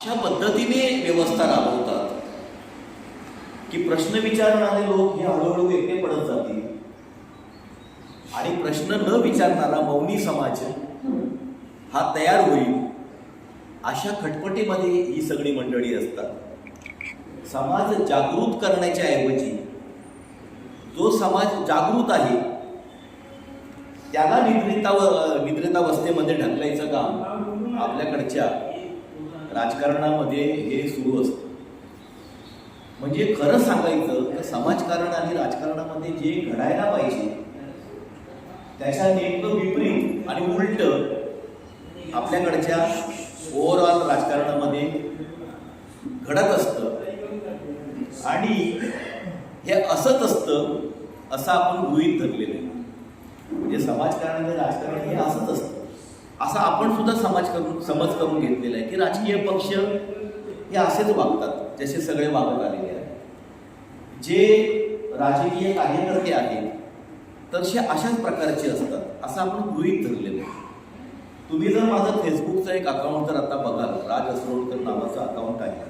अशा पद्धतीने व्यवस्था राबवतात. की प्रश्न विचारणारे लोक हे हळूहळू एकटे पडत जातील. आणि प्रश्न न विचारणारा मौनी समाज हा तयार होईल. अशा खटपटीमध्ये ही सगळी मंडळी असतात. समाज जागृत करण्याच्या ऐवजी जो समाज जागृत आहे त्याला निद्रिता निद्रितावस्थेमध्ये ढकलायचं काम आपल्याकडच्या राजकारणामध्ये हे सुरू असतं. म्हणजे खरं सांगायचं तर समाजकारण आणि राजकारणामध्ये जे घडायला पाहिजे त्याच्या नेमकं विपरीत आणि उलट आपल्याकडच्या ओव्हरऑल राजकारणामध्ये घडत असतं. आणि हे असंच असतं असं आपण गृहित धरलेलं आहे. म्हणजे समाजकारण आणि राजकारण हे असंच असतं. असा आपण सुद्धा समाज करून समज करून घेतलेला आहे की राजकीय पक्ष हे असेच वागतात जसे सगळे वागत आलेले आहेत. जे राजकीय कार्यकर्ते आहेत तसे अशाच प्रकारचे असतात असं आपण गृहित धरलेलं आहे. तुम्ही जर माझं फेसबुकचं एक अकाउंट जर आता बघाल राज असरोडकर नावाचं अकाउंट आहे.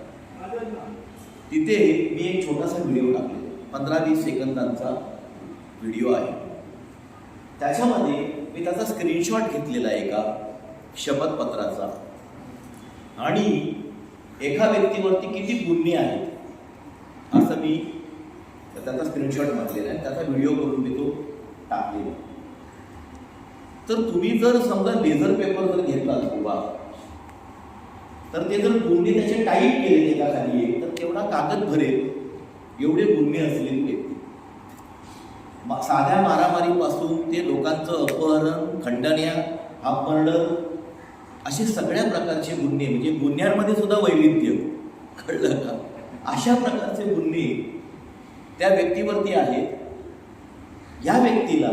तिथे मी एक छोटासा व्हिडिओ टाकलेला पंधरा वीस सेकंदांचा व्हिडिओ आहे. त्याच्यामध्ये मी त्याचा स्क्रीनशॉट घेतलेला आहे एका शपथपत्राचा. आणि एका व्यक्तीवरती किती गुन्हे आहेत असं मी त्याचा स्क्रीनशॉट मारलेला आहे. त्याचा व्हिडिओ करून मी तो टाकलेला तर तुम्ही जर समजा लेझर पेपर जर घेतला उभा तर ते जर गुन्हे त्याचे टाईप केले एका खाली एक तर तेवढा कागद भरेल. एवढे गुन्हे असलेले व्यक्ती साध्या मारामारीपासून ते लोकांचं अपहरण खंडण्या अपहरण असे सगळ्या प्रकारचे गुन्हे म्हणजे गुन्ह्यांमध्ये सुद्धा वैविध्य कळलं का? अशा प्रकारचे गुन्हे त्या व्यक्तीवरती आहेत. या व्यक्तीला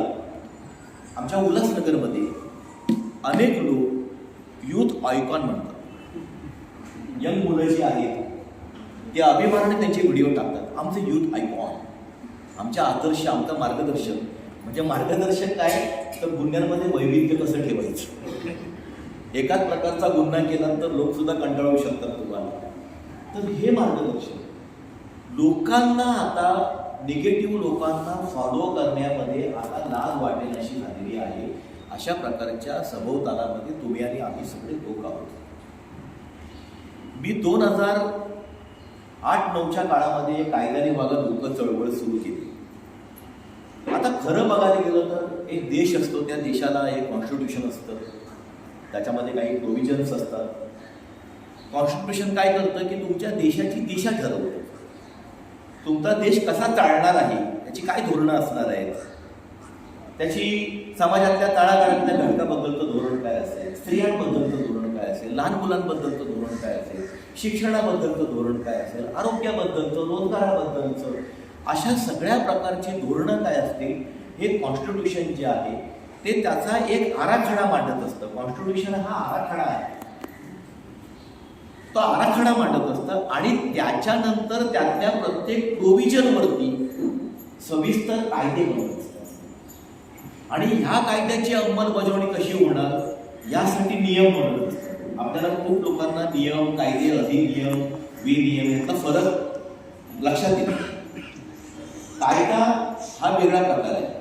आमच्या उल्हासनगरमध्ये अनेक लोक युथ आयकॉन म्हणतात. यंग मुलं जी आहेत ते अभिमानाने त्यांचे व्हिडिओ टाकतात. आमचे युथ आयकॉन आमच्या आदर्श आमचं मार्गदर्शन म्हणजे मार्गदर्शन काय? तर गुन्ह्यांमध्ये वैविध्य कसं ठेवायचं एकाच प्रकारचा गुन्हा केल्यानंतर लोक सुद्धा कंटाळू शकतात तुम्हाला. तर हे मार्गदर्शन. लोकांना आता निगेटिव्ह लोकांना फॉलो करण्यामध्ये आता लाज वाटेल अशी झालेली आहे. अशा प्रकारच्या सभोवतालामध्ये तुम्ही आणि आम्ही सगळे लोक आहोत. मी दोन हजार आठ नऊच्या काळामध्ये कायद्याने वागत लोक चळवळ सुरू केली. आता खरं बघायला गेलं तर एक देश असतो त्या देशाला एक कॉन्स्टिट्यूशन असतं. त्याच्यामध्ये काही प्रोव्हिजन्स असतात. कॉन्स्टिट्यूशन काय करतं की तुमच्या देशाची दिशा ठरवतं. तुमचा देश कसा चालणार आहे त्याची काय धोरणं असणार आहेत? त्याची समाजातल्या तळागाळातल्या घटकाबद्दलचं धोरण काय असेल? स्त्रियांबद्दलचं धोरण काय असेल? लहान मुलांबद्दलचं धोरण काय असेल? शिक्षणाबद्दलचं धोरण काय असेल? आरोग्याबद्दलचं रोजगाराबद्दलचं अशा सगळ्या प्रकारची धोरणं काय असतील हे कॉन्स्टिट्यूशन जे आहे ते त्याचा एक आराखडा मांडत असतं. कॉन्स्टिट्यूशन हा आराखडा आहे. तो आराखडा मांडत असतं आणि त्याच्यानंतर त्यातल्या प्रत्येक प्रोव्हिजनवरती सविस्तर कायदे बनवत असतात. आणि ह्या कायद्याची अंमलबजावणी कशी होणार यासाठी नियम बनवत असतात. आपल्याला खूप लोकांना नियम कायदे अधिनियम विनियम याचा फरक लक्षात येतो. कायदा हा वेगळा प्रकार आहे.